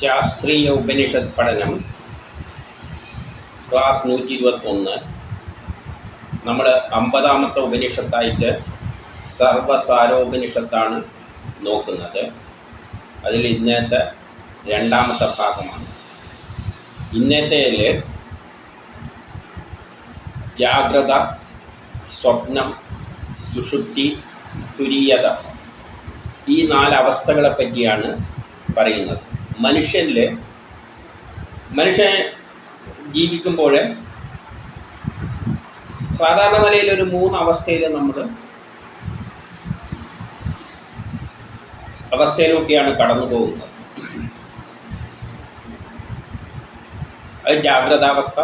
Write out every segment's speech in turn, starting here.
ശാസ്ത്രീയ ഉപനിഷത് പഠനം ക്ലാസ് നൂറ്റി ഇരുപത്തൊന്ന് നമ്മൾ അമ്പതാമത്തെ ഉപനിഷത്തായിട്ട് സർവസാരോപനിഷത്താണ് നോക്കുന്നത്. അതിൽ ഇന്നത്തെ രണ്ടാമത്തെ ഭാഗമാണ്. ഇന്നത്തേൽ ജാഗ്രത സ്വപ്നം സുഷുപ്തി തുരീയത ഈ നാല് അവസ്ഥകളെ പറ്റിയാണ് പറയുന്നത്. മനുഷ്യനിൽ മനുഷ്യൻ ജീവിക്കുമ്പോൾ സാധാരണ നിലയിൽ ഒരു മൂന്ന് അവസ്ഥയിൽ നമ്മൾ അവസ്ഥയിലൂടെയാണ് കടന്നു പോകുന്നത്. അത് ജാഗ്രതാവസ്ഥ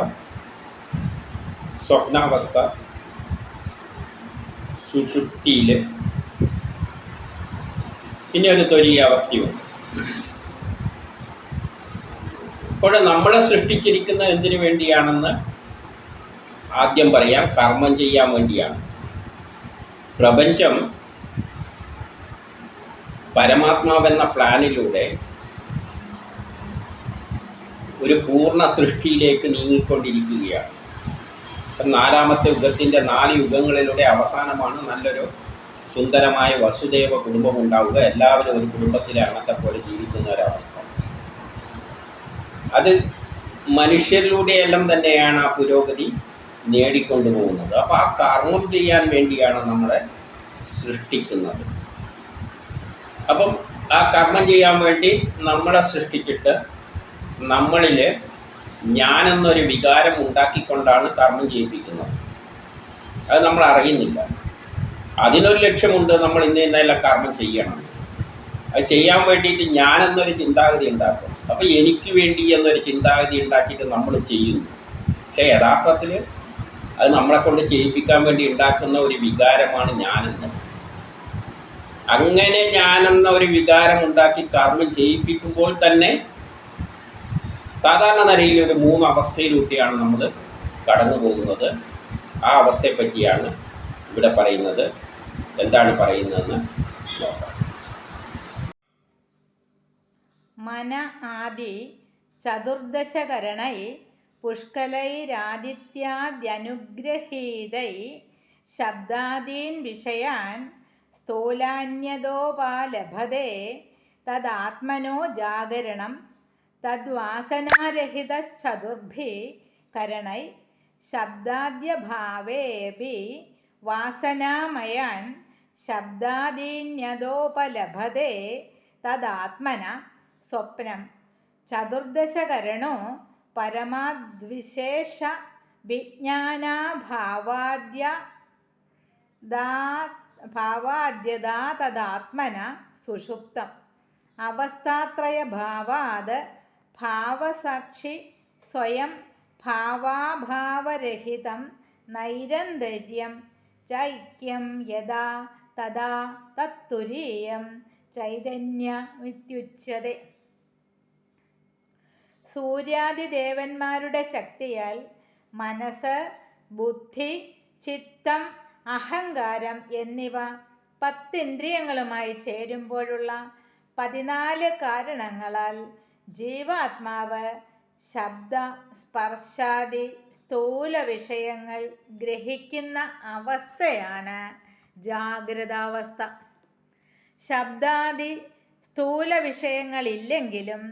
സ്വപ്നാവസ്ഥ സുഷുപ്തിയിൽ പിന്നെ ഒരു തൊലിയ അവസ്ഥയുണ്ട്. അപ്പോൾ നമ്മളെ സൃഷ്ടിച്ചിരിക്കുന്നത് എന്തിനു വേണ്ടിയാണെന്ന് ആദ്യം പറയാം. കർമ്മം ചെയ്യാൻ വേണ്ടിയാണ്. പ്രപഞ്ചം പരമാത്മാവെന്ന പ്ലാനിലൂടെ ഒരു പൂർണ സൃഷ്ടിയിലേക്ക് നീങ്ങിക്കൊണ്ടിരിക്കുകയാണ്. ഇപ്പം നാലാമത്തെ യുഗത്തിന്റെ നാല് യുഗങ്ങളിലൂടെ അവസാനമാണ് നല്ലൊരു സുന്ദരമായ വസുദേവ കുടുംബം ഉണ്ടാവുക. എല്ലാവരും ഒരു കുടുംബത്തിലെ അംഗത്തെ പോലെ ജീവിക്കുന്ന ഒരവസ്ഥ അത് മനുഷ്യരിലൂടെയെല്ലാം തന്നെയാണ് ആ പുരോഗതി നേടിക്കൊണ്ടുപോകുന്നത്. അപ്പോൾ ആ കർമ്മം ചെയ്യാൻ വേണ്ടിയാണ് നമ്മളെ സൃഷ്ടിക്കുന്നത്. അപ്പം ആ കർമ്മം ചെയ്യാൻ വേണ്ടി നമ്മളെ സൃഷ്ടിച്ചിട്ട് നമ്മളിൽ ഞാനെന്നൊരു വികാരം ഉണ്ടാക്കിക്കൊണ്ടാണ് കർമ്മം ചെയ്യിപ്പിക്കുന്നത്. അത് നമ്മൾ അറിയുന്നില്ല. അതിനൊരു ലക്ഷ്യമുണ്ട് നമ്മൾ ഇന്ന ഇന്നെല്ലാം കർമ്മം ചെയ്യണം. അത് ചെയ്യാൻ വേണ്ടിയിട്ട് ഞാനെന്നൊരു ചിന്താഗതി ഉണ്ടാക്കും. അപ്പോൾ എനിക്ക് വേണ്ടി എന്നൊരു ചിന്താഗതി ഉണ്ടാക്കിയിട്ട് നമ്മൾ ചെയ്യുന്നു. പക്ഷേ യഥാർത്ഥത്തിൽ അത് നമ്മളെ കൊണ്ട് ചെയ്യിപ്പിക്കാൻ വേണ്ടി ഉണ്ടാക്കുന്ന ഒരു വികാരമാണ് ഞാനെന്ന്. അങ്ങനെ ഞാനെന്ന ഒരു വികാരം ഉണ്ടാക്കി കർമ്മം ചെയ്യിപ്പിക്കുമ്പോൾ തന്നെ സാധാരണ നിലയിൽ ഒരു മൂന്ന് അവസ്ഥയിലൂട്ടിയാണ് നമ്മൾ കടന്നു പോകുന്നത്. ആ അവസ്ഥയെപ്പറ്റിയാണ് ഇവിടെ പറയുന്നത്. എന്താണ് പറയുന്നതെന്ന് നോക്കാം. ആദി ചതുർദശകരണൈ പുഷ്കലൈരാദിത്യാദ്യനുഗ്രഹീതൈ ശബ്ദാദീൻ വിഷയാൻ സ്ഥൂലാന്യതോപാലഭതേ തദാത്മനോ ജാഗരണം തദ്വാസനാരഹിതശ്ചതുർഭി കരണൈ ശബ്ദാദ്യഭാവേപി വാസനാമയാൻ ശബ്ദാദീന്യതോപലഭതേ തദാത്മന സ്വപ്നം. ചതുർദശകരണോ പരമാദ്വിശേഷ വിജ്ഞാനാഭാവാദ്യ ഭാവാദ്യതാ തദാത്മന സുഷുപ്തം. അവസ്ഥാത്രയഭാവാത് ഭാവസാക്ഷി സ്വയം ഭാവാഭാവരഹിതം നൈരന്തര്യം ചൈക്യം യഥാ തഥാ തത്തുരീയം ചൈതന്യമിത്യുച്യത്തെ സൂര്യാദിദേവന്മാരുടെ ശക്തിയാൽ മനസ്സ് ബുദ്ധി ചിത്തം അഹങ്കാരം എന്നിവ പത്തിന്ദ്രിയങ്ങളുമായി ചേരുമ്പോഴുള്ള പതിനാല് കാരണങ്ങളാൽ ജീവാത്മാവ് ശബ്ദ സ്പർശാദി സ്ഥൂല വിഷയങ്ങൾ ഗ്രഹിക്കുന്ന അവസ്ഥയാണ് ജാഗ്രതാവസ്ഥ. ശബ്ദാദി സ്ഥൂല വിഷയങ്ങളില്ലെങ്കിലും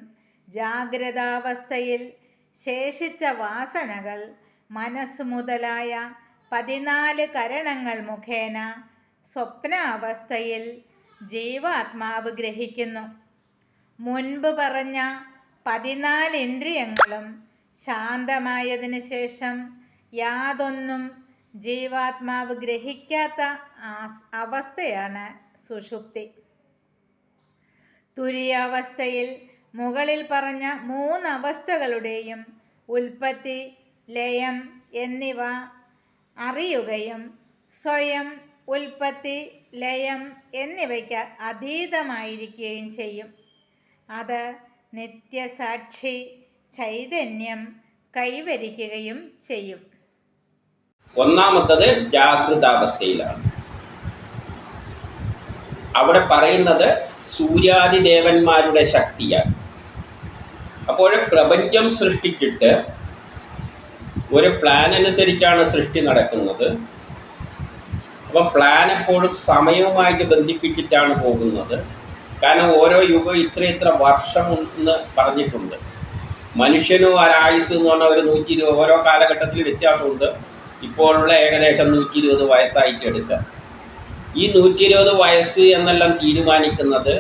ജാഗ്രതാവസ്ഥയിൽ ശേഷിച്ച വാസനകൾ മനസ്സ് മുതലായ പതിനാല് കരണങ്ങൾ മുഖേന സ്വപ്നാവസ്ഥയിൽ ജീവാത്മാവ് ഗ്രഹിക്കുന്നു. മുൻപ് പറഞ്ഞ പതിനാല് ഇന്ദ്രിയങ്ങളും ശാന്തമായതിനു ശേഷം യാതൊന്നും ജീവാത്മാവ് ഗ്രഹിക്കാത്ത അവസ്ഥയാണ് സുഷുപ്തി. തുരിയാവസ്ഥയിൽ മുകളിൽ പറഞ്ഞ മൂന്നവസ്ഥകളുടെയും ഉൽപ്പത്തി ലയം എന്നിവ അറിയുകയും സ്വയം ഉൽപ്പത്തി ലയം എന്നിവയ്ക്ക് അതീതമായിരിക്കുകയും ചെയ്യും. അത് നിത്യസാക്ഷി ചൈതന്യം കൈവരിക്കുകയും ചെയ്യും. ഒന്നാമത്തത് ജാഗ്രതാവസ്ഥയിലാണ്. അവിടെ പറയുന്നത് സൂര്യാദിദേവന്മാരുടെ ശക്തിയാണ്. അപ്പോൾ പ്രപഞ്ചം സൃഷ്ടിച്ചിട്ട് ഒരു പ്ലാൻ അനുസരിച്ചാണ് സൃഷ്ടി നടക്കുന്നത്. അപ്പം പ്ലാൻ എപ്പോഴും സമയവുമായിട്ട് ബന്ധിപ്പിച്ചിട്ടാണ് പോകുന്നത്. കാരണം ഓരോ യുഗം ഇത്ര ഇത്ര വർഷം എന്ന് പറഞ്ഞിട്ടുണ്ട്. മനുഷ്യനും ഒരായുസ് എന്ന് പറഞ്ഞാൽ ഒരു നൂറ്റി ഇരുപത് ഓരോ കാലഘട്ടത്തിൽ വ്യത്യാസമുണ്ട്. ഇപ്പോഴുള്ള ഏകദേശം നൂറ്റി ഇരുപത് വയസ്സായിട്ട് എടുക്കുക. ഈ നൂറ്റി ഇരുപത് വയസ്സ് എന്നെല്ലാം തീരുമാനിക്കുന്നത്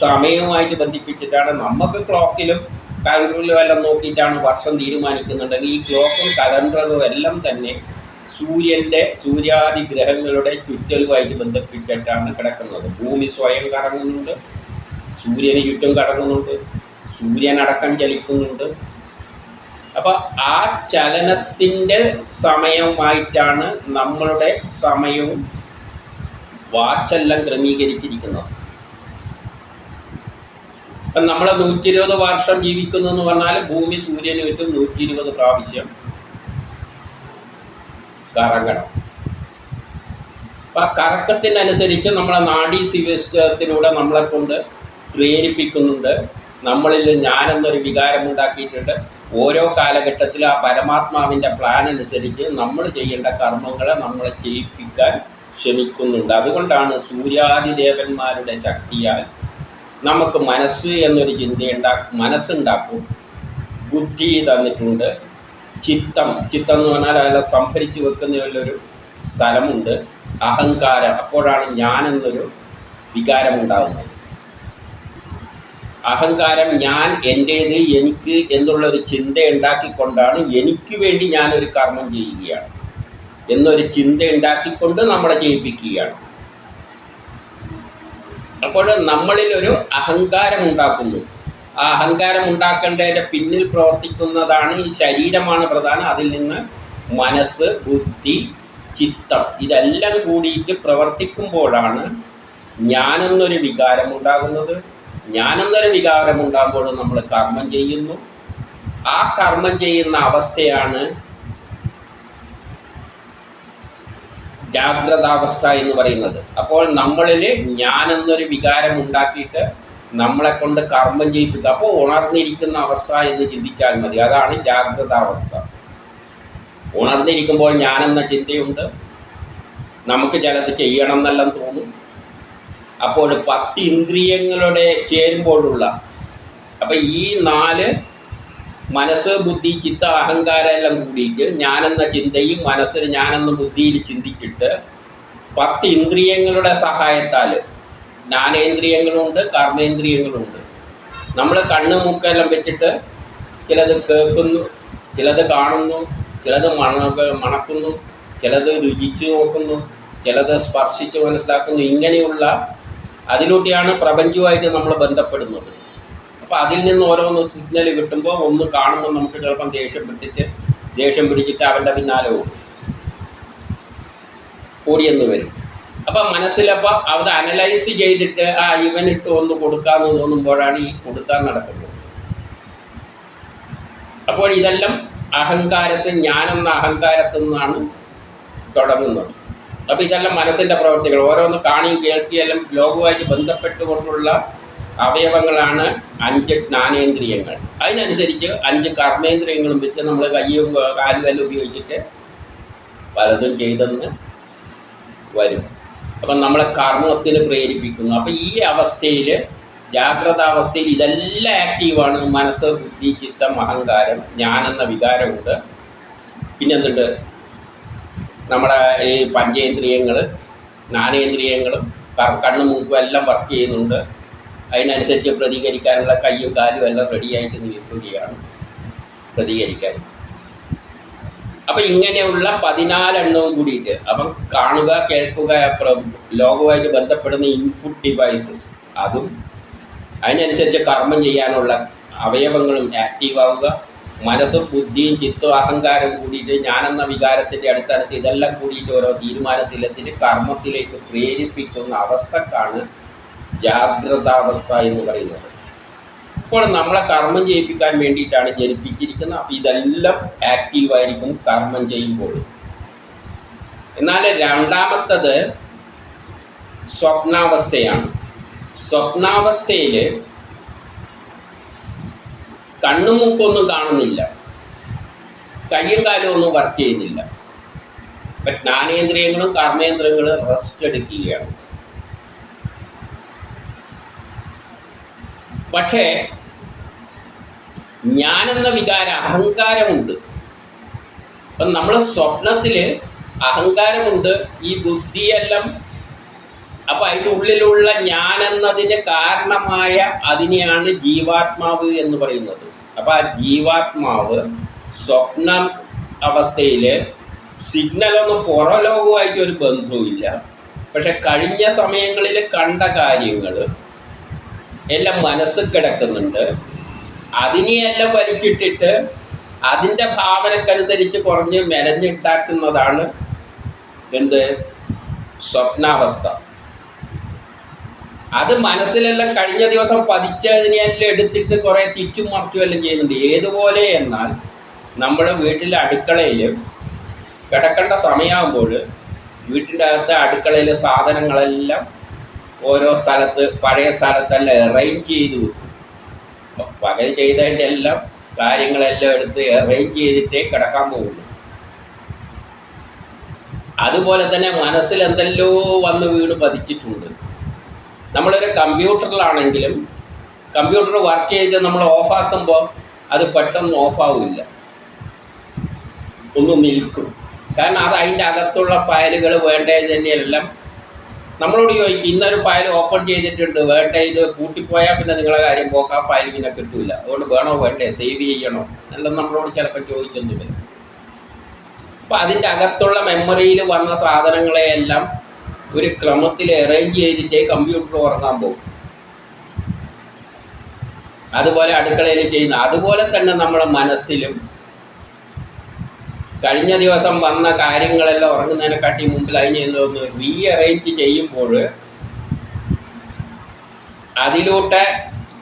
സമയവുമായിട്ട് ബന്ധിപ്പിച്ചിട്ടാണ്. നമുക്ക് ക്ലോക്കിലും കലണ്ടറിലും എല്ലാം നോക്കിയിട്ടാണ് വർഷം തീരുമാനിക്കുന്നുണ്ടെങ്കിൽ ഈ ക്ലോക്കും കലണ്ടറും എല്ലാം തന്നെ സൂര്യന്റെ സൂര്യാദി ഗ്രഹങ്ങളുടെ ചുറ്റലുമായിട്ട് ബന്ധിപ്പിച്ചിട്ടാണ് കിടക്കുന്നത്. ഭൂമി സ്വയം കറങ്ങുന്നുണ്ട് സൂര്യന് ചുറ്റും കറങ്ങുന്നുണ്ട് സൂര്യനടക്കം ചലിക്കുന്നുണ്ട്. അപ്പോൾ ആ ചലനത്തിന്റെ സമയവുമായിട്ടാണ് നമ്മളുടെ സമയവും വാച്ചെല്ലാം ക്രമീകരിച്ചിരിക്കുന്നത്. ഇപ്പം നമ്മൾ നൂറ്റി ഇരുപത് വർഷം ജീവിക്കുന്നു എന്ന് പറഞ്ഞാൽ ഭൂമി സൂര്യന് ചുറ്റും നൂറ്റി ഇരുപത് പ്രാവശ്യം കറങ്ങണം. അപ്പം ആ കറക്കത്തിനനുസരിച്ച് നമ്മളെ നാഡീ സിസ്റ്റത്തിലൂടെ നമ്മളെ കൊണ്ട് പ്രേരിപ്പിക്കുന്നുണ്ട്. നമ്മളിൽ ഞാനെന്നൊരു വികാരം ഉണ്ടാക്കിയിട്ടുണ്ട് ഓരോ കാലഘട്ടത്തിലും ആ പരമാത്മാവിന്റെ പ്ലാൻ അനുസരിച്ച് നമ്മൾ ചെയ്യേണ്ട കർമ്മങ്ങളെ നമ്മളെ ചെയ്യിപ്പിക്കാൻ ശ്രമിക്കുന്നുണ്ട്. അതുകൊണ്ടാണ് സൂര്യാദിദേവന്മാരുടെ ശക്തിയാൽ നമുക്ക് മനസ്സ് എന്നൊരു ചിന്തയുണ്ടാ മനസ്സുണ്ടാക്കും. ബുദ്ധി തന്നിട്ടുണ്ട്. ചിത്തം ചിത്തം എന്ന് പറഞ്ഞാൽ അതെല്ലാം സംഭരിച്ച് വെക്കുന്നതിലൊരു സ്ഥലമുണ്ട്. അഹങ്കാരം അപ്പോഴാണ് ഞാൻ എന്നൊരു വികാരമുണ്ടാകുന്നത് അഹങ്കാരം ഞാൻ എന്റേത് എനിക്ക് എന്നുള്ളൊരു ചിന്ത ഉണ്ടാക്കിക്കൊണ്ടാണ് എനിക്ക് വേണ്ടി ഞാനൊരു കർമ്മം ചെയ്യുകയാണ്. എന്നൊരു ചിന്ത ഉണ്ടാക്കിക്കൊണ്ട് നമ്മളെ ചെയ്യിപ്പിക്കുകയാണ്. അപ്പോൾ നമ്മളിലൊരു അഹങ്കാരം ഉണ്ടാക്കുന്നു ആ അഹങ്കാരം ഉണ്ടാക്കേണ്ടതിന്റെ പിന്നിൽ പ്രവർത്തിക്കുന്നതാണ് ഈ ശരീരമാണ് പ്രധാനം. അതിൽ നിന്ന് മനസ്സ് ബുദ്ധി ചിത്തം ഇതെല്ലാം കൂടിയിട്ട് പ്രവർത്തിക്കുമ്പോഴാണ് ഞാനെന്നൊരു വികാരം ഉണ്ടാകുന്നത് ഞാനെന്നൊരു വികാരം ഉണ്ടാകുമ്പോൾ നമ്മൾ കർമ്മം ചെയ്യുന്നു. ആ കർമ്മം ചെയ്യുന്ന അവസ്ഥയാണ് ജാഗ്രതാവസ്ഥ എന്ന് പറയുന്നത്. അപ്പോൾ നമ്മളിൽ ഞാനെന്നൊരു വികാരം ഉണ്ടാക്കിയിട്ട് നമ്മളെ കൊണ്ട് കർമ്മം ചെയ്യിപ്പിക്കുക. അപ്പോൾ ഉണർന്നിരിക്കുന്ന അവസ്ഥ എന്ന് ചിന്തിച്ചാൽ മതി. അതാണ് ജാഗ്രതാവസ്ഥ. ഉണർന്നിരിക്കുമ്പോൾ ഞാനെന്ന ചിന്തയുണ്ട്. നമുക്ക് ചിലത് ചെയ്യണം എന്നെല്ലാം തോന്നും. അപ്പോൾ പത്ത് ഇന്ദ്രിയങ്ങളുടെ ചേരുമ്പോഴുള്ള അപ്പം ഈ നാല് മനസ്സ് ബുദ്ധി ചിത്ത അഹങ്കാരം എല്ലാം കൂടിയിട്ട് ഞാനെന്ന ചിന്തയും മനസ്സിൽ ഞാനെന്ന ബുദ്ധിയിൽ ചിന്തിച്ചിട്ട് പത്ത് ഇന്ദ്രിയങ്ങളുടെ സഹായത്താൽ ജ്ഞാനേന്ദ്രിയങ്ങളുണ്ട് കർമ്മേന്ദ്രിയങ്ങളുണ്ട്. നമ്മൾ കണ്ണ് മൂക്കെല്ലാം വെച്ചിട്ട് ചിലത് കേൾക്കുന്നു ചിലത് കാണുന്നു ചിലത് മണ മണക്കുന്നു ചിലത് രുചിച്ചു നോക്കുന്നു ചിലത് സ്പർശിച്ച് മനസ്സിലാക്കുന്നു. ഇങ്ങനെയുള്ള അതിലൂടെയാണ് പ്രപഞ്ചവുമായിട്ട് നമ്മൾ ബന്ധപ്പെടുന്നത്. അപ്പോൾ അതിൽ നിന്ന് ഓരോന്ന് സിഗ്നൽ കിട്ടുമ്പോൾ ഒന്ന് കാണുമ്പോൾ നമുക്ക് ചിലപ്പം ദേഷ്യം പിടിച്ചിട്ട് ദേഷ്യം പിടിച്ചിട്ട് അവന്റെ പിന്നാലെ ഓടും. ഓടിയെന്ന് വരും. അപ്പം മനസ്സിലപ്പോൾ അത് അനലൈസ് ചെയ്തിട്ട് ആ ഇവനിട്ട് ഒന്ന് കൊടുക്കാമെന്ന് തോന്നുമ്പോഴാണ് ഈ കൊടുക്കാൻ നടക്കുന്നത്. അപ്പോൾ ഇതെല്ലാം അഹങ്കാരത്തിൽ ഞാനെന്ന അഹങ്കാരത്തിൽ നിന്നാണ് തുടങ്ങുന്നത്. അപ്പോൾ ഇതെല്ലാം മനസ്സിന്റെ പ്രവർത്തികൾ. ഓരോന്ന് കാണി കേൾക്കിയെല്ലാം ലോകവുമായിട്ട് ബന്ധപ്പെട്ടുകൊണ്ടുള്ള അവയവങ്ങളാണ് അഞ്ച് ജ്ഞാനേന്ദ്രിയങ്ങൾ. അതിനനുസരിച്ച് അഞ്ച് കർമ്മേന്ദ്രിയങ്ങളും വെച്ച് നമ്മൾ കയ്യും കാലും എല്ലാം ഉപയോഗിച്ചിട്ട് പലതും ചെയ്തെന്ന് വരും. അപ്പം നമ്മളെ കർമ്മത്തിന് പ്രേരിപ്പിക്കുന്നു. അപ്പം ഈ അവസ്ഥയിൽ ജാഗ്രത അവസ്ഥയിൽ ഇതെല്ലാം ആക്റ്റീവാണ്. മനസ്സ് ബുദ്ധി ചിത്തം അഹങ്കാരം ഞാനെന്ന വികാരമുണ്ട്. പിന്നെന്തുണ്ട്? നമ്മുടെ ഈ പഞ്ചേന്ദ്രിയങ്ങൾ ജ്ഞാനേന്ദ്രിയങ്ങളും കണ്ണും മൂക്കും എല്ലാം വർക്ക് ചെയ്യുന്നുണ്ട്. അതിനനുസരിച്ച് പ്രതികരിക്കാനുള്ള കയ്യും കാലും എല്ലാം റെഡിയായിട്ട് നിൽക്കുകയാണ് പ്രതികരിക്കാൻ. അപ്പം ഇങ്ങനെയുള്ള പതിനാലെണ്ണവും കൂടിയിട്ട് അപ്പം കാണുക കേൾക്കുക ലോകവുമായിട്ട് ബന്ധപ്പെടുന്ന ഇൻപുട്ട് ഡിവൈസസ് അതും അതിനനുസരിച്ച് കർമ്മം ചെയ്യാനുള്ള അവയവങ്ങളും ആക്റ്റീവ് ആവുക മനസ്സും ബുദ്ധിയും ചിത്തവും അഹങ്കാരവും കൂടിയിട്ട് ഞാനെന്ന വികാരത്തിന്റെ അടിസ്ഥാനത്തിൽ ഇതെല്ലാം കൂടിയിട്ട് ഓരോ തീരുമാനത്തിലെത്തിന് കർമ്മത്തിലേക്ക് പ്രേരിപ്പിക്കുന്ന അവസ്ഥക്കാണ് ജാഗ്രതാവസ്ഥ എന്ന് പറയുന്നത്. ഇപ്പോൾ നമ്മളെ കർമ്മം ചെയ്യിപ്പിക്കാൻ വേണ്ടിയിട്ടാണ് ജനിപ്പിച്ചിരിക്കുന്നത്. അപ്പോൾ ഇതെല്ലാം ആക്റ്റീവായിരിക്കും കർമ്മം ചെയ്യുമ്പോൾ. എന്നാൽ രണ്ടാമത്തത് സ്വപ്നാവസ്ഥയാണ്. സ്വപ്നാവസ്ഥയിൽ കണ്ണും മൂക്കൊന്നും കാണുന്നില്ല. കയ്യും കാലും ഒന്നും വർക്ക് ചെയ്യുന്നില്ല. ജ്ഞാനേന്ദ്രിയങ്ങളും കർമ്മേന്ദ്രിയങ്ങളും റെസ്റ്റ് എടുക്കുകയാണ്. പക്ഷേ ഞാനെന്ന വികാര അഹങ്കാരമുണ്ട്. അപ്പം നമ്മൾ സ്വപ്നത്തിൽ അഹങ്കാരമുണ്ട് ഈ ബുദ്ധിയെല്ലാം അപ്പം അതിന്റെ ഉള്ളിലുള്ള ഞാനെന്നതിന് കാരണമായ അതിനെയാണ് ജീവാത്മാവ് എന്ന് പറയുന്നത്. അപ്പം ആ ജീവാത്മാവ് സ്വപ്ന അവസ്ഥയിൽ സിഗ്നലൊന്നും പുറലോകവുമായിട്ട് ഒരു ബന്ധവുമില്ല. പക്ഷെ കഴിഞ്ഞ സമയങ്ങളിൽ കണ്ട കാര്യങ്ങൾ എല്ലാം മനസ്സിൽ കിടക്കുന്നുണ്ട്. അതിനെയെല്ലാം വലിച്ചിട്ടിട്ട് അതിന്റെ ഭാവനക്കനുസരിച്ച് കുറഞ്ഞ് മെനഞ്ഞുണ്ടാക്കുന്നതാണ് എന്ത്? സ്വപ്നാവസ്ഥ. അത് മനസ്സിലെല്ലാം കഴിഞ്ഞ ദിവസം പതിച്ചതിനെല്ലാം എടുത്തിട്ട് കുറേ തിരിച്ചും മറിച്ചും എല്ലാം ചെയ്യുന്നുണ്ട്. ഏതുപോലെ എന്നാൽ നമ്മുടെ വീട്ടിലെ അടുക്കളയിൽ കിടക്കേണ്ട സമയമാകുമ്പോൾ വീട്ടിന്റെ അകത്ത് അടുക്കളയിലെ സാധനങ്ങളെല്ലാം ഓരോ സ്ഥലത്ത് പഴയ സ്ഥലത്തെല്ലാം അറേഞ്ച് ചെയ്തു. വെക്കും പകൽ ചെയ്തതിന്റെ എല്ലാം കാര്യങ്ങളെല്ലാം എടുത്ത് അറേഞ്ച് ചെയ്തിട്ടേ കിടക്കാൻ പോകുള്ളൂ അതുപോലെ തന്നെ മനസ്സിൽ എന്തെല്ലോ വന്ന് വീട് പതിച്ചിട്ടുണ്ട്. നമ്മളൊരു കമ്പ്യൂട്ടറിലാണെങ്കിലും കമ്പ്യൂട്ടർ വർക്ക് ചെയ്ത് നമ്മൾ ഓഫാക്കുമ്പോൾ അത് പെട്ടെന്ന് ഓഫാവില്ല ഒന്ന് നിൽക്കും. കാരണം അത് അതിന്റെ അകത്തുള്ള ഫയലുകൾ വേണ്ടത് തന്നെയെല്ലാം നമ്മളോട് ചോദിക്കും ഇന്നൊരു ഫയൽ ഓപ്പൺ ചെയ്തിട്ടുണ്ട്. വേണ്ട ഇത് കൂട്ടിപ്പോയാൽ പിന്നെ നിങ്ങളെ കാര്യം പോക്ക് ഫയൽ പിന്നെ കിട്ടൂല. അതുകൊണ്ട് വേണോ വേണ്ടേ? സേവ് ചെയ്യണോ. എല്ലാം നമ്മളോട് ചിലപ്പോൾ ചോദിച്ചൊന്നുമില്ല. അപ്പം അതിന്റെ അകത്തുള്ള മെമ്മറിയിൽ വന്ന സാധനങ്ങളെയെല്ലാം ഒരു ക്രമത്തിൽ അറേഞ്ച് ചെയ്തിട്ടേ കമ്പ്യൂട്ടർ ഉറങ്ങാൻ പോകും. അതുപോലെ അടുക്കളയിൽ ചെയ്യുന്ന അതുപോലെ തന്നെ നമ്മളെ മനസ്സിലും കഴിഞ്ഞ ദിവസം വന്ന കാര്യങ്ങളെല്ലാം ഉറങ്ങുന്നതിനെക്കാട്ടി മുമ്പിൽ അതിനൊന്ന് റീ അറേഞ്ച് ചെയ്യുമ്പോൾ അതിലോട്ട്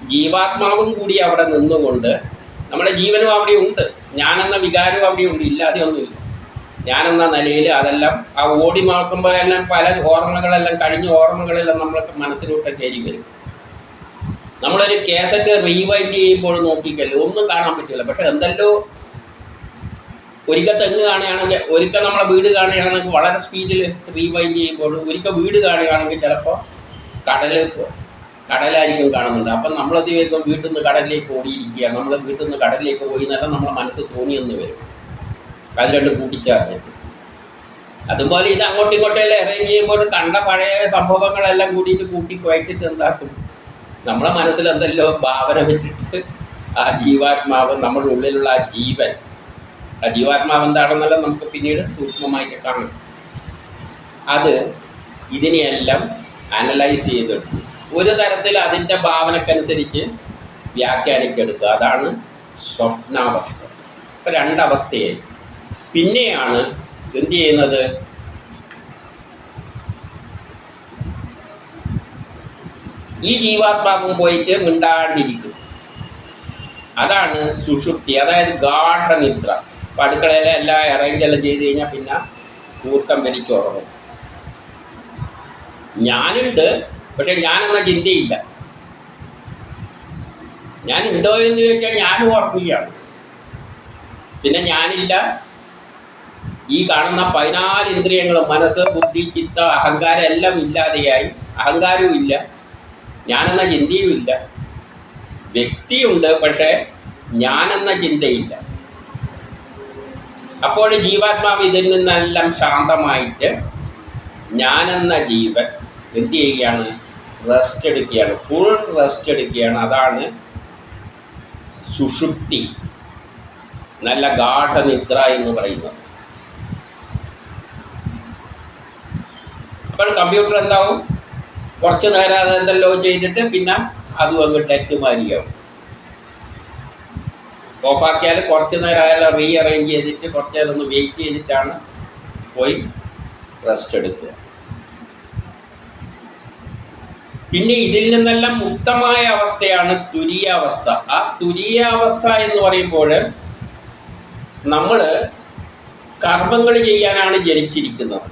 ജീവാത്മാവും കൂടി അവിടെ നിന്നുകൊണ്ട് നമ്മുടെ ജീവനും അവിടെ ഉണ്ട്. ഞാനെന്ന വികാരവും അവിടെ ഉണ്ട്. ഇല്ലാതെ ഒന്നുമില്ല ഞാനെന്ന നിലയിൽ അതെല്ലാം ആ ഓടി നോക്കുമ്പോഴെല്ലാം പല ഓർമ്മകളെല്ലാം കഴിഞ്ഞ ഓർമ്മകളെല്ലാം നമ്മളൊക്കെ മനസ്സിലോട്ട് കയറി വരും. നമ്മളൊരു കേസറ്റ് റീവൈൻഡ് ചെയ്യുമ്പോൾ നോക്കിക്കല്ലോ? ഒന്നും കാണാൻ പറ്റില്ല. പക്ഷെ എന്തെല്ലോ ഒരിക്കൽ തെങ്ങ് കാണുകയാണെങ്കിൽ ഒരിക്കൽ നമ്മളെ വീട് കാണുകയാണെങ്കിൽ വളരെ സ്പീഡിൽ റീവൈൻഡ് ചെയ്യുമ്പോൾ ഒരിക്കൽ വീട് കാണുകയാണെങ്കിൽ ചിലപ്പോൾ കടൽ കടലായിരിക്കും കാണുന്നുണ്ട് അപ്പം നമ്മളത് വരുമ്പോൾ വീട്ടിൽ നിന്ന് കടലിലേക്ക് ഓടിയിരിക്കുക. നമ്മൾ വീട്ടിൽ നിന്ന് കടലിലേക്ക് പോയി നേരം നമ്മളെ മനസ്സ് തോന്നിയെന്ന് വരും. അത് രണ്ട് കൂട്ടിച്ചേർന്നിട്ട് അതുപോലെ ഇത് അങ്ങോട്ടും ഇങ്ങോട്ടും അറേഞ്ച് ചെയ്യുമ്പോൾ കണ്ട പഴയ സംഭവങ്ങളെല്ലാം കൂടിയിട്ട് കൂട്ടി കുഴച്ചിട്ട് എന്താക്കും? നമ്മളെ മനസ്സിൽ എന്തെല്ലോ ഭാവന വെച്ചിട്ട് ആ ജീവാത്മാവ് നമ്മുടെ ഉള്ളിലുള്ള ആ ജീവൻ ആ ജീവാത്മാവ് എന്താണെന്നെല്ലാം നമുക്ക് പിന്നീട് സൂക്ഷ്മമായിട്ട് കാണാം അത് ഇതിനെയെല്ലാം അനലൈസ് ചെയ്തെടുക്കും ഒരു തരത്തിൽ അതിന്റെ ഭാവനക്കനുസരിച്ച് വ്യാഖ്യാനിച്ചെടുക്കുക അതാണ് സ്വപ്നാവസ്ഥ. ഇപ്പം രണ്ടവസ്ഥയായി. പിന്നെയാണ് എന്ത് ചെയ്യുന്നത്? ഈ ജീവാത്മാവും പോയിട്ട് മിണ്ടാണ്ടിരിക്കും. അതാണ് സുഷുപ്തി അതായത് ഗാഠനിദ്ര. ഇപ്പം അടുക്കളയിലെ എല്ലാം അറേഞ്ച് എല്ലാം ചെയ്ത് കഴിഞ്ഞാൽ പിന്നെ കൂർക്കം വലിച്ചുറങ്ങും ഞാനുണ്ട് പക്ഷെ ഞാനെന്ന ചിന്തയില്ല. ഞാൻ ഉണ്ടോ എന്ന് ചോദിച്ചാൽ ഞാനും ഉറങ്ങുകയാണ്. പിന്നെ ഞാനില്ല. ഈ കാണുന്ന പതിനാല് ഇന്ദ്രിയങ്ങളും മനസ്സ് ബുദ്ധി ചിത്ത അഹങ്കാരം എല്ലാം ഇല്ലാതെയായി. അഹങ്കാരവും ഇല്ല. ഞാനെന്ന ചിന്തയും ഇല്ല. വ്യക്തിയുണ്ട് പക്ഷേ ഞാനെന്ന ചിന്തയില്ല. അപ്പോൾ ജീവാത്മാവ് ഇതിൽ നിന്നെല്ലാം ശാന്തമായിട്ട് ഞാനെന്ന ജീവൻ എന്ത് ചെയ്യുകയാണ്? റെസ്റ്റ് എടുക്കുകയാണ്. ഫുൾ റെസ്റ്റ് എടുക്കുകയാണ്. അതാണ് സുഷുപ്തി. നല്ല ഗാഠനിദ്ര എന്ന് പറയുന്നത്. അപ്പോൾ കമ്പ്യൂട്ടർ എന്താവും? കുറച്ച് നേരം അത് എന്തെല്ലോ ചെയ്തിട്ട് പിന്നെ അതും അങ്ങ് ടെറ്റ് മാരിയാവും ഓഫാക്കിയാൽ കുറച്ച് നേരം അയാൾ റീ അറേഞ്ച് ചെയ്തിട്ട് കുറച്ച് നേരം ഒന്ന് വെയിറ്റ് ചെയ്തിട്ടാണ് പോയി റെസ്റ്റ് എടുക്കുക. പിന്നെ ഇതിൽ നിന്നെല്ലാം മുക്തമായ അവസ്ഥയാണ് തുരിയാവസ്ഥ. ആ തുരിയാവസ്ഥ എന്ന് പറയുമ്പോൾ നമ്മൾ കർമ്മങ്ങൾ ചെയ്യാനാണ് ജനിച്ചിരിക്കുന്നത്.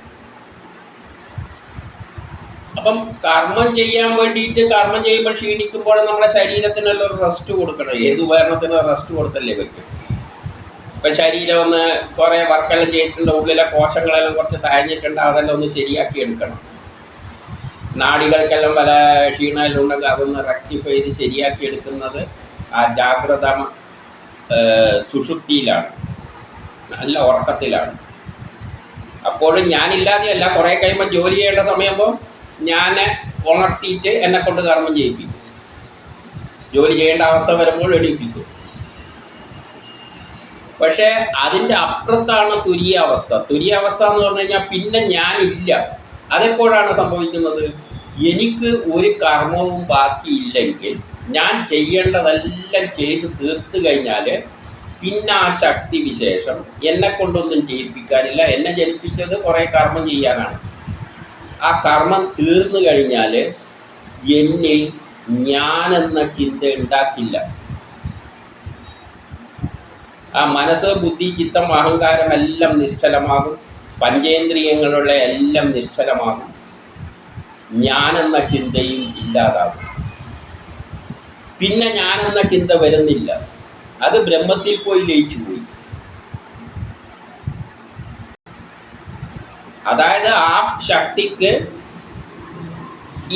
അപ്പം കർമ്മം ചെയ്യാൻ വേണ്ടിയിട്ട് കർമ്മം ചെയ്യുമ്പോൾ ക്ഷീണിക്കുമ്പോൾ നമ്മുടെ ശരീരത്തിന് ഒരു റെസ്റ്റ് കൊടുക്കണം ഏത് ഉപകരണത്തിന് റെസ്റ്റ് കൊടുത്തല്ലേ പറ്റും? ഇപ്പം ശരീരം ഒന്ന് കുറേ വർക്കെല്ലാം ചെയ്തിട്ടുണ്ട് ഉള്ളിലെ കോശങ്ങളെല്ലാം കുറച്ച് തഴഞ്ഞിട്ടുണ്ട് അതെല്ലാം ഒന്ന് ശരിയാക്കി എടുക്കണം. നാടികൾക്കെല്ലാം പല ക്ഷീണമെല്ലാം ഉണ്ടെങ്കിൽ അതൊന്ന് റെക്ടിഫൈ ചെയ്ത് ശരിയാക്കി എടുക്കുന്നത് ആ ജാഗ്രത സുഷുപ്തിയിലാണ്. നല്ല ഉറക്കത്തിലാണ്. അപ്പോഴും ഞാനില്ലാതെയല്ല കുറേ കഴിയുമ്പോൾ ജോലി ചെയ്യേണ്ട സമയമ്പോൾ ഞാൻ ഉണർത്തിയിട്ട് എന്നെ കൊണ്ട് കർമ്മം ചെയ്യിപ്പിക്കും. ജോലി ചെയ്യേണ്ട അവസ്ഥ വരുമ്പോൾ എണീപ്പിക്കും. പക്ഷേ അതിന്റെ അപ്പുറത്താണ് തുരിയ അവസ്ഥ. തുരിയ അവസ്ഥ എന്ന് പറഞ്ഞു കഴിഞ്ഞാൽ പിന്നെ ഞാനില്ല. അതെപ്പോഴാണ് സംഭവിക്കുന്നത്? എനിക്ക് ഒരു കർമ്മവും ബാക്കിയില്ലെങ്കിൽ ഞാൻ ചെയ്യേണ്ടതെല്ലാം ചെയ്ത് തീർത്തു കഴിഞ്ഞാൽ പിന്നെ ആ ശക്തി വിശേഷം എന്നെ കൊണ്ടൊന്നും ചെയ്യിപ്പിക്കാനില്ല. എന്നെ ജനിപ്പിച്ചത് കുറേ കർമ്മം ചെയ്യാനാണ്. ആ കർമ്മം തീർന്നു കഴിഞ്ഞാൽ എന്നിൽ ഞാൻ എന്ന ചിന്ത ഉണ്ടാക്കില്ല. ആ മനസ്സ് ബുദ്ധി ചിത്തം അഹങ്കാരം എല്ലാം നിശ്ചലമാകും. പഞ്ചേന്ദ്രിയങ്ങളുള്ള എല്ലാം നിശ്ചലമാകും. ഞാനെന്ന ചിന്തയും ഇല്ലാതാകും. പിന്നെ ഞാനെന്ന ചിന്ത വരുന്നില്ല. അത് ബ്രഹ്മത്തിൽ പോയി ലയിച്ചു പോയി അതായത് ആ ശക്തിക്ക്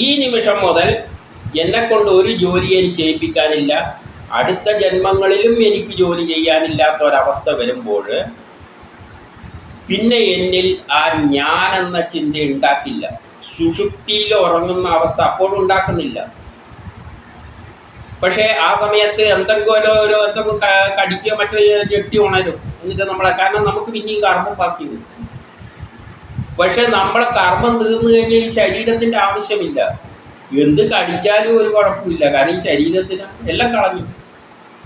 ഈ നിമിഷം മുതൽ എന്നെക്കൊണ്ട് ഒരു ജോലി എനിക്ക് ചെയ്യിപ്പിക്കാനില്ല. അടുത്ത ജന്മങ്ങളിലും എനിക്ക് ജോലി ചെയ്യാനില്ലാത്ത ഒരവസ്ഥ വരുമ്പോൾ പിന്നെ എന്നിൽ ആ ഞാൻ എന്ന ചിന്ത ഉണ്ടാക്കില്ല. സുഷുപ്തിയിൽ ഉറങ്ങുന്ന അവസ്ഥ അപ്പോഴും ഉണ്ടാക്കുന്നില്ല. പക്ഷേ ആ സമയത്ത് എന്തെങ്കിലും ഒരു എന്തെങ്കിലും കടിക്കുകയോ മറ്റോ ചെട്ടി ഉണരും. എന്നിട്ട് നമ്മളെ കാരണം നമുക്ക് പിന്നെയും കർമ്മം ബാക്കി വരും പക്ഷെ നമ്മളെ കർമ്മം തീർന്നു കഴിഞ്ഞാൽ ഈ ശരീരത്തിന്റെ ആവശ്യമില്ല. എന്ത് കടിച്ചാലും ഒരു കുഴപ്പമില്ല. കാരണം ഈ ശരീരത്തിന് എല്ലാം കളഞ്ഞു.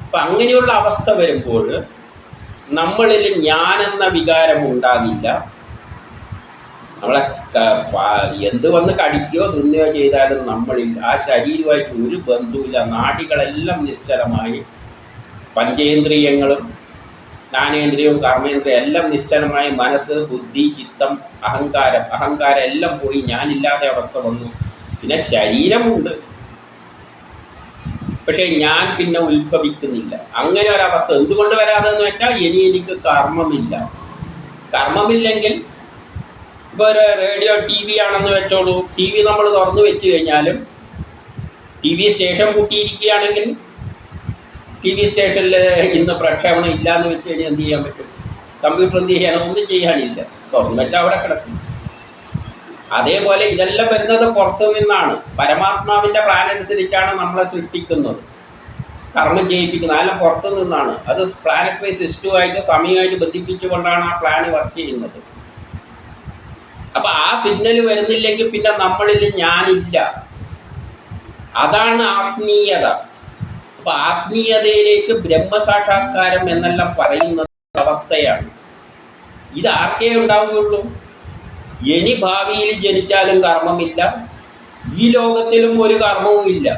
അപ്പം അങ്ങനെയുള്ള അവസ്ഥ വരുമ്പോൾ നമ്മളിൽ ഞാനെന്ന വികാരം ഉണ്ടാകില്ല. നമ്മളെ എന്ത് വന്ന് കടിക്കുകയോ തിന്നുകയോ ചെയ്താലും നമ്മളിൽ ആ ശരീരമായിട്ട് ഒരു ബന്ധവുമില്ല. നാടികളെല്ലാം നിശ്ചലമായി. പഞ്ചേന്ദ്രിയങ്ങളും ജ്ഞാനേന്ദ്രിയവും കർമ്മേന്ദ്രിയം എല്ലാം നിശ്ചലമായി മനസ്സ് ബുദ്ധി ചിത്തം അഹങ്കാരം അഹങ്കാരം എല്ലാം പോയി ഞാനില്ലാത്ത അവസ്ഥ വന്നു. പിന്നെ ശരീരമുണ്ട്. പക്ഷേ ഞാൻ പിന്നെ ഉത്ഭവിക്കുന്നില്ല. അങ്ങനെ ഒരവസ്ഥ എന്തുകൊണ്ട് വരാതെന്ന് വെച്ചാൽ ഇനി എനിക്ക് കർമ്മമില്ല. കർമ്മമില്ലെങ്കിൽ ഇപ്പോൾ ഒരു റേഡിയോ ടി വി ആണെന്ന് വെച്ചോളൂ. ടി വി നമ്മൾ തുറന്നു വെച്ച് കഴിഞ്ഞാലും ടി വി സ്റ്റേഷൻ കൂട്ടിയിരിക്കുകയാണെങ്കിൽ ടി വി സ്റ്റേഷനിൽ ഇന്ന് പ്രക്ഷേപണം ഇല്ല എന്ന് വെച്ച് കഴിഞ്ഞാൽ എന്ത് ചെയ്യാൻ പറ്റും? കമ്പ്യൂട്ടർ എന്ത് ചെയ്യാനോ? ഒന്നും ചെയ്യാനില്ല. തുറന്നിട്ട് അവിടെ കിടക്കും. അതേപോലെ ഇതെല്ലാം വരുന്നത് പുറത്തു നിന്നാണ്. പരമാത്മാവിന്റെ പ്ലാൻ അനുസരിച്ചാണ് നമ്മളെ സൃഷ്ടിക്കുന്നത്. കർമ്മം ചെയ്യിപ്പിക്കുന്നത്. അതെല്ലാം പുറത്തു നിന്നാണ്. അത് പ്ലാനറ്ററി സിസ്റ്റുമായിട്ട് സമയമായിട്ട് ബന്ധിപ്പിച്ചുകൊണ്ടാണ് ആ പ്ലാൻ വർക്ക് ചെയ്യുന്നത്. അപ്പം ആ സിഗ്നൽ വരുന്നില്ലെങ്കിൽ പിന്നെ നമ്മളിൽ ഞാനില്ല. അതാണ് ആത്മീയത. അപ്പൊ ആത്മീയതയിലേക്ക് ബ്രഹ്മസാക്ഷാത്കാരം എന്നെല്ലാം പറയുന്ന അവസ്ഥയാണ്. ഇത് ആർക്കേ ഉണ്ടാവുകയുള്ളൂ? ഇനി ഭാവിയിൽ ജനിച്ചാലും കർമ്മമില്ല. ഈ ലോകത്തിലും ഒരു കർമ്മവുമില്ല.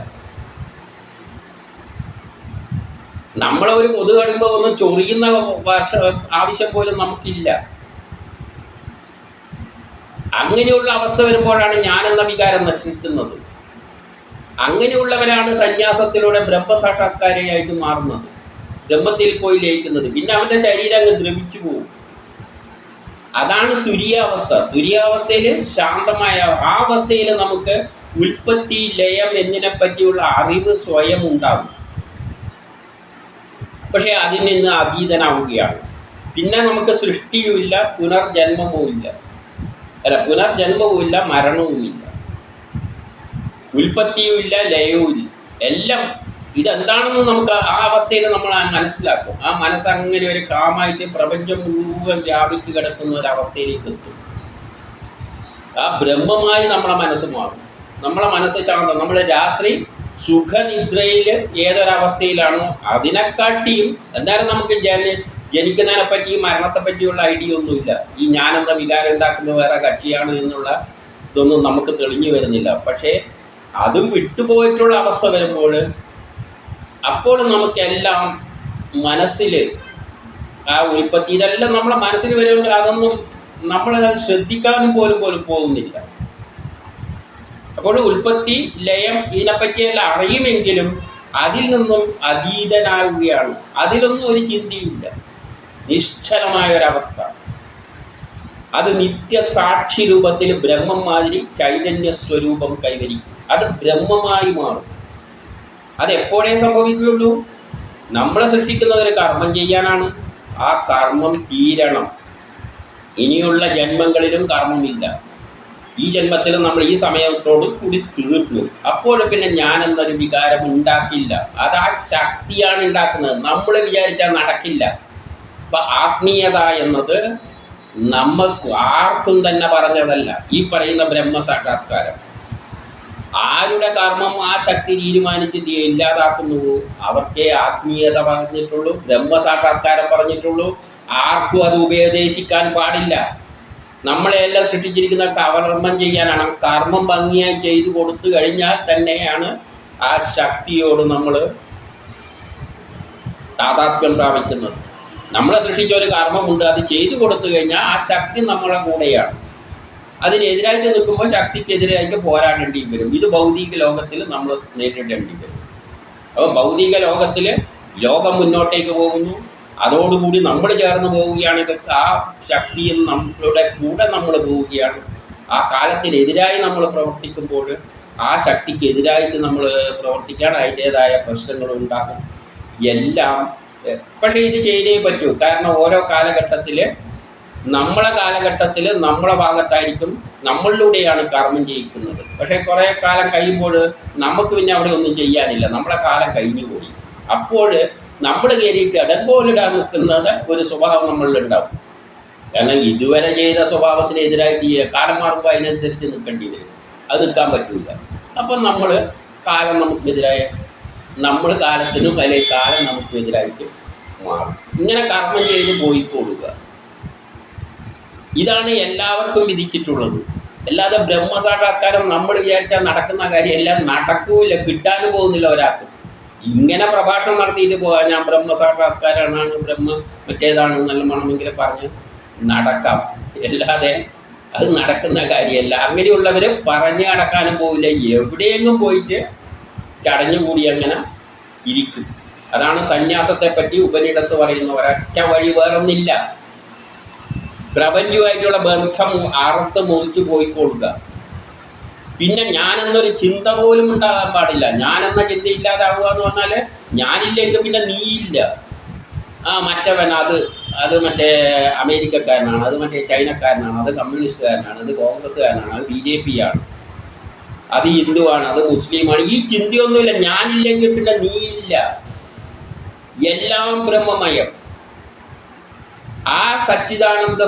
നമ്മളൊരു കൊതു കടുമ്പോൾ ഒന്ന് ചൊറിയുന്ന ആവശ്യം പോലും നമുക്കില്ല. അങ്ങനെയുള്ള അവസ്ഥ വരുമ്പോഴാണ് എന്ന വികാരം നശിക്കുന്നത്. അങ്ങനെയുള്ളവരാണ് സന്യാസത്തിലൂടെ ബ്രഹ്മസാക്ഷാത്കാരയായിട്ട് മാറുന്നത്. ബ്രഹ്മത്തിൽ പോയി ലയിക്കുന്നത്. പിന്നെ അവന്റെ ശരീരം അങ്ങ് ദ്രവിച്ചു പോകും. അതാണ് തുര്യാവസ്ഥ. തുര്യാവസ്ഥയിൽ ശാന്തമായ ആ അവസ്ഥയിൽ നമുക്ക് ഉൽപ്പത്തി ലയം എന്നിനെ പറ്റിയുള്ള അറിവ് സ്വയം ഉണ്ടാകും. പക്ഷെ അതിൽ നിന്ന് അതീതനാവുകയാണ്. പിന്നെ നമുക്ക് സൃഷ്ടിയുമില്ല പുനർജന്മവുമില്ല. അല്ല പുനർജന്മവുമില്ല മരണവുമില്ല. ഉൽപ്പത്തിയുമില്ല ലയവുമില്ല. എല്ലാം ഇതെന്താണെന്ന് നമുക്ക് ആ അവസ്ഥയിൽ നമ്മൾ മനസ്സിലാക്കും. ആ മനസ്സങ്ങനെ ഒരു കാമായിട്ട് പ്രപഞ്ചം മുഴുവൻ വ്യാപിച്ച് കിടക്കുന്ന ഒരു അവസ്ഥയിലേക്ക് എത്തും. ആ ബ്രഹ്മമായി നമ്മളെ മനസ്സ് മാറും. നമ്മളെ മനസ്സ് ശാന്തം. നമ്മൾ രാത്രി സുഖനിദ്രയിൽ ഏതൊരവസ്ഥയിലാണോ അതിനെക്കാട്ടിയും എന്തായാലും നമുക്ക് ജനി ജനിക്കുന്നതിനെ പറ്റി മരണത്തെ പറ്റിയുള്ള ഐഡിയ ഒന്നുമില്ല. ഈ ഞാനെന്ന വികാരം ഉണ്ടാക്കുന്ന വേറെ കക്ഷിയാണ് എന്നുള്ള ഇതൊന്നും നമുക്ക് തെളിഞ്ഞു വരുന്നില്ല. പക്ഷേ അതും വിട്ടുപോയിട്ടുള്ള അവസ്ഥ വരുമ്പോൾ അപ്പോൾ നമുക്കെല്ലാം മനസ്സിൽ ആ ഉൽപ്പത്തി ഇതെല്ലാം നമ്മളെ മനസ്സിൽ വരുമെങ്കിൽ അതൊന്നും നമ്മളത് ശ്രദ്ധിക്കാനും പോലും പോലും പോകുന്നില്ല. അപ്പോൾ ഉൽപ്പത്തി ലയം ഇതിനെപ്പറ്റിയെല്ലാം അറിയുമെങ്കിലും അതിൽ നിന്നും അതീതനാവുകയാണ്. അതിലൊന്നും ഒരു ചിന്തയില്ല നിശ്ചലമായ ഒരവസ്ഥ അത് നിത്യസാക്ഷി രൂപത്തിൽ ബ്രഹ്മം മാതിരി ചൈതന്യ സ്വരൂപം കൈവരിക്കും. അത് ബ്രഹ്മമായി മാറും. അതെപ്പോഴേ സംഭവിക്കുകയുള്ളൂ? നമ്മളെ സൃഷ്ടിക്കുന്നവരെ കർമ്മം ചെയ്യാനാണ്. ആ കർമ്മം തീരണം. ഇനിയുള്ള ജന്മങ്ങളിലും കർമ്മമില്ല. ഈ ജന്മത്തിൽ നമ്മൾ ഈ സമയത്തോട് കൂടി തീർന്നു. അപ്പോൾ പിന്നെ ഞാൻ എന്നൊരു വികാരം ഉണ്ടാക്കില്ല. അത് ആ ശക്തിയാണ് ഉണ്ടാക്കുന്നത്. നമ്മൾ വിചാരിച്ചാൽ നടക്കില്ല. അപ്പൊ ആത്മീയത എന്നത് നമ്മൾക്ക് ആർക്കും തന്നെ പറഞ്ഞതല്ല. ഈ പറയുന്ന ബ്രഹ്മസാക്ഷാത്കാരം ആരുടെ കർമ്മം ആ ശക്തി തീരുമാനിച്ച് ഇല്ലാതാക്കുന്നുവോ? അവർക്കേ ആത്മീയത പറഞ്ഞിട്ടുള്ളൂ ബ്രഹ്മസാക്ഷാത്കാരം പറഞ്ഞിട്ടുള്ളൂ. ആർക്കും അത് ഉപദേശിക്കാൻ പാടില്ല. നമ്മളെയെല്ലാം സൃഷ്ടിച്ചിരിക്കുന്ന കർമ്മം ചെയ്യാനാണ്. കർമ്മം ഭംഗിയായി ചെയ്തു കൊടുത്തു കഴിഞ്ഞാൽ തന്നെയാണ് ആ ശക്തിയോട് നമ്മൾ താതാത്മ്യം പ്രാപിക്കുന്നത്. നമ്മളെ സൃഷ്ടിച്ച ഒരു കർമ്മമുണ്ട് അത് ചെയ്തു കൊടുത്തു കഴിഞ്ഞാൽ ആ ശക്തി നമ്മളെ കൂടെയാണ്. അതിനെതിരായിട്ട് നിൽക്കുമ്പോൾ ശക്തിക്കെതിരായിട്ട് പോരാടേണ്ടി വരും. ഇത് ഭൗതിക ലോകത്തിൽ നമ്മൾ നേരിടേണ്ടി വരും. അപ്പം ഭൗതിക ലോകത്തിൽ ലോകം മുന്നോട്ടേക്ക് പോകുന്നു. അതോടുകൂടി നമ്മൾ ചേർന്ന് പോവുകയാണെങ്കിൽ ആ ശക്തിയിൽ നമ്മളുടെ കൂടെ നമ്മൾ പോവുകയാണ്. ആ കാലത്തിനെതിരായി നമ്മൾ പ്രവർത്തിക്കുമ്പോൾ ആ ശക്തിക്കെതിരായിട്ട് നമ്മൾ പ്രവർത്തിക്കാൻ അതിന്റേതായ പ്രശ്നങ്ങൾ ഉണ്ടാകും. എല്ലാം പക്ഷേ ഇത് ചെയ്തേ പറ്റൂ. കാരണം ഓരോ കാലഘട്ടത്തിൽ നമ്മളെ കാലഘട്ടത്തിൽ നമ്മളെ ഭാഗത്തായിരിക്കും നമ്മളിലൂടെയാണ് കർമ്മം ചെയ്യിക്കുന്നത്. പക്ഷേ കുറേ കാലം കഴിയുമ്പോൾ നമുക്ക് പിന്നെ അവിടെ ഒന്നും ചെയ്യാനില്ല. നമ്മളെ കാലം കഴിഞ്ഞു പോയി. അപ്പോൾ നമ്മൾ കയറിയിട്ട് ഇടമ്പോലിടാൻ നിൽക്കുന്നത് ഒരു സ്വഭാവം നമ്മളിലുണ്ടാവും. കാരണം ഇതുവരെ ചെയ്ത സ്വഭാവത്തിനെതിരായിട്ട് ഈ കാലം മാറുമ്പോൾ അതിനനുസരിച്ച് നിൽക്കേണ്ടി വരും. അത് നിൽക്കാൻ പറ്റില്ല അപ്പം നമ്മൾ കാലം നമുക്കെതിരായ നമ്മൾ കാലത്തിനും അല്ലെങ്കിൽ കാലം നമുക്കെതിരായിട്ട് മാറും. ഇങ്ങനെ കർമ്മം ചെയ്ത് പോയിക്കൊള്ളുക. ഇതാണ് എല്ലാവർക്കും വിധിച്ചിട്ടുള്ളത്. അല്ലാതെ ബ്രഹ്മസാക്ഷാത്കാരം നമ്മൾ വിചാരിച്ചാൽ നടക്കുന്ന കാര്യം എല്ലാം നടക്കൂല കിട്ടാനും പോകുന്നില്ല ഒരാൾക്ക്. ഇങ്ങനെ പ്രഭാഷണം നടത്തിയിട്ട് പോകാൻ ഞാൻ ബ്രഹ്മസാക്ഷാത്കാരാണ് ബ്രഹ്മ മറ്റേതാണ് നല്ല മണമെങ്കിലും പറഞ്ഞ് നടക്കാം. അല്ലാതെ അത് നടക്കുന്ന കാര്യമല്ല. അങ്ങനെയുള്ളവർ പറഞ്ഞു നടക്കാനും പോവില്ല. എവിടെയെങ്കിലും പോയിട്ട് ചടഞ്ഞുകൂടി അങ്ങനെ ഇരിക്കും. അതാണ് സന്യാസത്തെപ്പറ്റി ഉപനിഷത്ത് പറയുന്ന ഒരൊറ്റ വഴി വേറൊന്നില്ല. പ്രപഞ്ചവുമായിട്ടുള്ള ബന്ധം അറുത്ത് മുറിച്ച് പോയിക്കൊള്ളുക. പിന്നെ ഞാനെന്നൊരു ചിന്ത പോലും ഉണ്ടാകാൻ പാടില്ല. ഞാനെന്ന ചിന്ത ഇല്ലാതാവുക എന്ന് പറഞ്ഞാൽ ഞാനില്ലെങ്കിൽ പിന്നെ നീയില്ല. ആ മറ്റവൻ അത് അത് മറ്റേ അമേരിക്കക്കാരനാണ് അത് മറ്റേ ചൈനക്കാരനാണ് അത് കമ്മ്യൂണിസ്റ്റുകാരനാണ് അത് കോൺഗ്രസ്സുകാരനാണ് അത് ബി ജെ പി ആണ് അത് ഹിന്ദുവാണ് അത് മുസ്ലിമാണ്. ഈ ചിന്തയൊന്നുമില്ല. ഞാനില്ലെങ്കിൽ പിന്നെ നീയില്ല. എല്ലാം ബ്രഹ്മമയം. ആ സച്ചിദാനന്ദ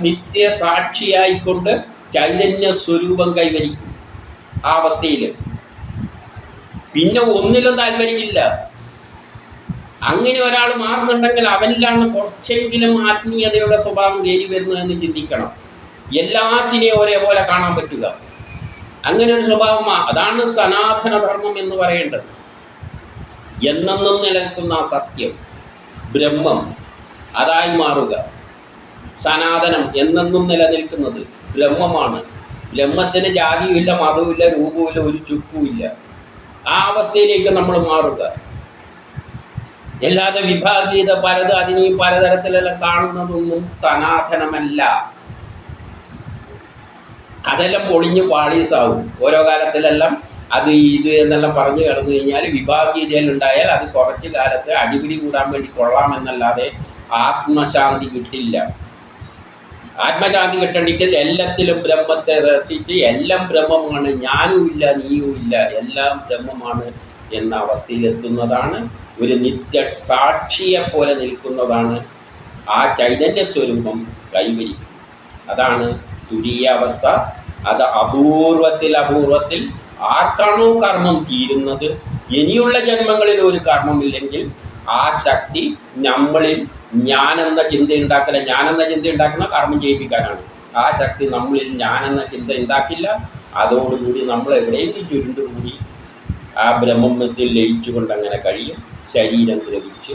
നിത്യ സാക്ഷിയായിക്കൊണ്ട് ചൈതന്യ സ്വരൂപം കൈവരിക്കും ആ അവസ്ഥയിൽ പിന്നെ ഒന്നിലും താല്പര്യമില്ല. അങ്ങനെ ഒരാൾ മാറുന്നുണ്ടെങ്കിൽ അവനിലാണ് കുറച്ചെങ്കിലും ആത്മീയതയുടെ സ്വഭാവം കയറി വരുന്നതെന്ന് ചിന്തിക്കണം. എല്ലാറ്റിനെയും ഒരേപോലെ കാണാൻ പറ്റുക. അങ്ങനെ ഒരു സ്വഭാവം അതാണ് സനാതനധർമ്മം എന്ന് പറയേണ്ടത്. എന്നെന്നും നിലനിൽക്കുന്ന ആ സത്യം ബ്രഹ്മം അതായി മാറുക. സനാതനം എന്നെന്നും നിലനിൽക്കുന്നത് ബ്രഹ്മമാണ്. ബ്രഹ്മത്തിന് ജാതിയുമില്ല മതവുമില്ല രൂപവുമില്ല ഒരു ചുക്കുമില്ല. ആ അവസ്ഥയിലേക്ക് നമ്മൾ മാറുക. അല്ലാതെ വിഭാഗീയത പലത് അതിനെ പലതരത്തിലെല്ലാം കാണുന്നതൊന്നും സനാതനമല്ല. അതെല്ലാം പൊളിഞ്ഞ് പാളീസാവും. ഓരോ കാലത്തിലെല്ലാം അത് ഇത് എന്നെല്ലാം പറഞ്ഞു കിടന്നു കഴിഞ്ഞാൽ വിഭാഗീയതയിൽ ഉണ്ടായാൽ അത് കുറച്ച് കാലത്ത് അടിപിടി കൂടാൻ വേണ്ടി കൊള്ളാമെന്നല്ലാതെ ആത്മശാന്തി കിട്ടില്ല. ആത്മശാന്തി കിട്ടണമെങ്കിൽ എല്ലാത്തിലും ബ്രഹ്മത്തെ ദർശിച്ച് എല്ലാം ബ്രഹ്മമാണ് ഞാനും ഇല്ല നീയും ഇല്ല എല്ലാം ബ്രഹ്മമാണ് എന്ന അവസ്ഥയിലെത്തുന്നതാണ്. ഒരു നിത്യ സാക്ഷിയെ പോലെ നിൽക്കുന്നതാണ് ആ ചൈതന്യ സ്വരൂപം കൈവരിക്കും അതാണ് തുരീയ അവസ്ഥ. അത് അപൂർവത്തിൽ അപൂർവത്തിൽ ആർക്കാണോ കർമ്മം തീരുന്നത്? ഇനിയുള്ള ജന്മങ്ങളിൽ ഒരു കർമ്മമില്ലെങ്കിൽ ആ ശക്തി നമ്മളിൽ ഞാനെന്ന ചിന്ത ഉണ്ടാക്കില്ല ഞാനെന്ന ചിന്ത ഉണ്ടാക്കുന്ന കർമ്മം ചെയ്യിപ്പിക്കാനാണ്. ആ ശക്തി നമ്മളിൽ ഞാനെന്ന ചിന്ത ഉണ്ടാക്കില്ല. അതോടുകൂടി നമ്മൾ എവിടെയെങ്കിലും ചുരുണ്ടുകൂടി ആ ബ്രഹ്മത്തിൽ ലയിച്ചുകൊണ്ട് അങ്ങനെ കഴിയും. ശരീരം ദ്രവിച്ച്